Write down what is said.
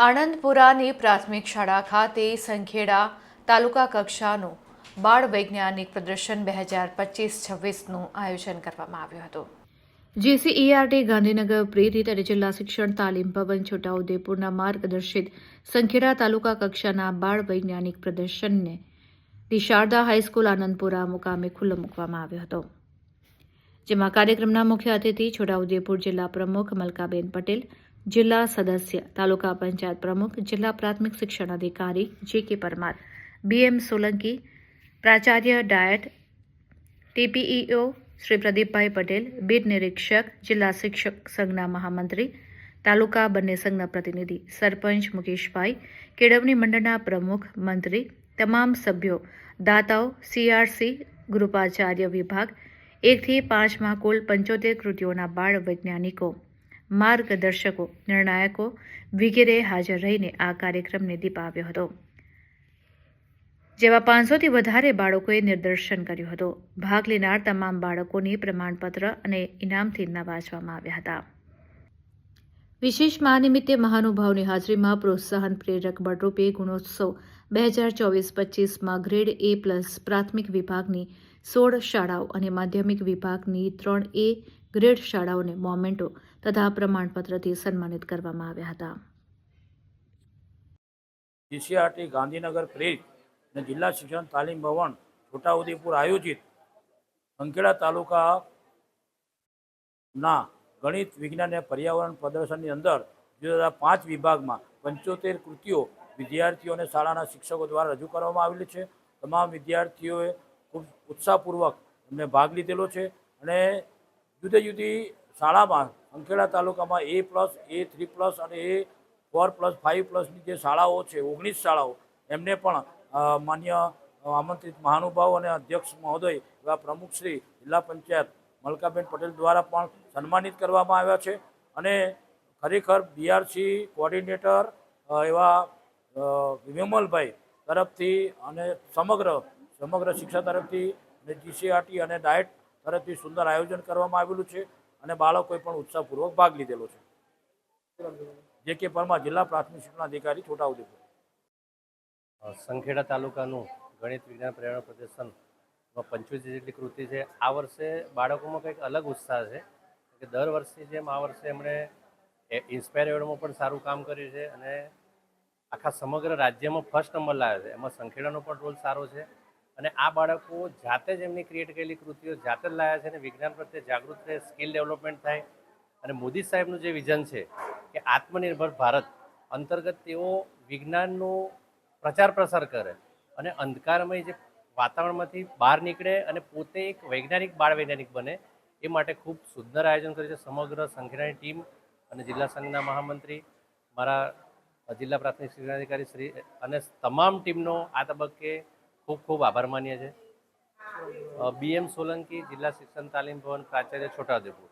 આણંદપુરાની પ્રાથમિક શાળા ખાતે સંખેડા તાલુકા કક્ષાનું બાળ વૈજ્ઞાનિક પ્રદર્શન બે હજાર પચીસ છવ્વીસનું આયોજન કરવામાં આવ્યું હતું. જેસીઈઆરટી ગાંધીનગર પ્રેરિત અને જિલ્લા શિક્ષણ તાલીમ ભવન છોટાઉદેપુરના માર્ગદર્શિત સંખેડા તાલુકા કક્ષાના બાળ વૈજ્ઞાનિક પ્રદર્શનને ડી શારદા હાઈસ્કૂલ આનંદપુરા મુકામે ખુલ્લો મૂકવામાં આવ્યો હતો. જેમાં કાર્યક્રમના મુખ્ય અતિથિ છોટાઉદેપુર જિલ્લા પ્રમુખ મલકાબેન પટેલ જિલ્લા સદસ્ય, તાલુકા પંચાયત પ્રમુખ, જિલ્લા પ્રાથમિક શિક્ષણ અધિકારી J K Parmar. B M Solanki, પ્રાચાર્ય DIET TPEO Shri પ્રદીપભાઈ પટેલ બીડ નિરીક્ષક, જિલ્લા શિક્ષક સંઘના મહામંત્રી, તાલુકા બંને સંઘના પ્રતિનિધિ, સરપંચ મુકેશભાઈ, કેળવણી મંડળના પ્રમુખ, મંત્રી, તમામ સભ્યો, દાતાઓ સીઆરસી ગૃપાચાર્ય વિભાગ એકથી પાંચમાં કુલ પંચોતેર કૃતિઓના બાળ વૈજ્ઞાનિકો. માર્ગદર્શકો, નિર્ણાયકો વગેરે હાજર રહીને આ કાર્યક્રમને દીપાવ્યો હતો. જેવા પાંચસોથી વધારે બાળકોએ નિદર્શન કર્યું હતું. ભાગ લેનાર તમામ બાળકોને પ્રમાણપત્ર અને ઇનામથી નવાજવામાં આવ્યા હતા. વિશેષ મા નિમિત્તે મહાનુભાવની હાજરીમાં પ્રોત્સાહન પ્રેરક બળરૂપે ગુણોત્સવ બે હજાર ચોવીસ પચીસમાં ગ્રેડ એ પ્લસ પ્રાથમિક વિભાગની સોળ શાળાઓ અને માધ્યમિક વિભાગની ત્રણ એ ગ્રેડ શાળાઓને મોમેન્ટો તથા પ્રમાણપત્રથી સન્માનિત કરવામાં આવ્યા હતા. જીસીઆરટી ગાંધીનગર પ્રેરિત અને જિલ્લા શિક્ષણ તાલીમ ભવન છોટાઉદેપુર આયોજિત અંકેડા તાલુકાના ગણિત વિજ્ઞાન અને પર્યાવરણ પ્રદર્શનની અંદર જુદા પાંચ વિભાગમાં પંચોતેર કૃતિઓ વિદ્યાર્થીઓ અને શાળાના શિક્ષકો દ્વારા રજૂ કરવામાં આવેલી છે. તમામ વિદ્યાર્થીઓએ ખૂબ ઉત્સાહપૂર્વક એમને ભાગ લીધેલો છે અને જુદી જુદી શાળામાં અંખેડા તાલુકામાં A plus A three plus અને એ ફોર પ્લસ ફાઇવ પ્લસની જે શાળાઓ છે, ઓગણીસ શાળાઓ, એમને પણ માન્ય આમંત્રિત મહાનુભાવ અને અધ્યક્ષ મહોદય એવા પ્રમુખશ્રી જિલ્લા પંચાયત મલકાબેન પટેલ દ્વારા પણ સન્માનિત કરવામાં આવ્યા છે. અને ખરેખર બીઆરસી કોઓર્ડિનેટર એવા વિમલભાઈ તરફથી અને સમગ્ર સમગ્ર શિક્ષા તરફથી અને જીસીઆરટી અને ડાયટ તરફથી સુંદર આયોજન કરવામાં આવેલું છે અને બાળકોએ પણ ઉત્સાહપૂર્વક ભાગ લીધેલો છે. જે કે પરમા જિલ્લા પ્રાથમિક શિક્ષણ અધિકારી છોટાઉદેપુર. સંખેડા તાલુકાનું ગણિત વિજ્ઞાન પ્રેરણા પ્રદર્શનમાં પંચોતેર જેટલી કૃતિ છે. આ વર્ષે બાળકોમાં કંઈક અલગ ઉત્સાહ છે. કે દર વર્ષની જેમ આ વર્ષે એમણે ઇન્સ્પાયર એવોર્ડમાં પણ સારું કામ કર્યું છે અને આખા સમગ્ર રાજ્યમાં ફર્સ્ટ નંબર લાવ્યો છે. એમાં સંખેડાનો પણ રોલ સારો છે. અને આ બાળકો જાતે જ એમની ક્રિએટ કરેલી કૃતિઓ જાતે જ લાયા છે અને વિજ્ઞાન પ્રત્યે જાગૃત રહે સ્કિલ ડેવલપમેન્ટ થાય. અને મોદી સાહેબનું જે વિઝન છે કે આત્મનિર્ભર ભારત અંતર્ગત તેઓ વિજ્ઞાનનો પ્રચાર પ્રસાર કરે અને અંધકારમય જે વાતાવરણમાંથી બહાર નીકળે અને પોતે એક વૈજ્ઞાનિક, બાળ વૈજ્ઞાનિક બને, એ માટે ખૂબ સુંદર આયોજન કર્યું છે સમગ્ર સંઘની ટીમ અને જિલ્લા સંઘના મહામંત્રી, મારા જિલ્લા પ્રાથમિક શિક્ષણાધિકારી શ્રી અને તમામ ટીમનો આ તબક્કે ખૂબ ખૂબ આભાર માનીએ છીએ. બીએમ સોલંકી જિલ્લા શિક્ષણ તાલીમ ભવન પ્રાચાર્ય છોટાઉદેપુર.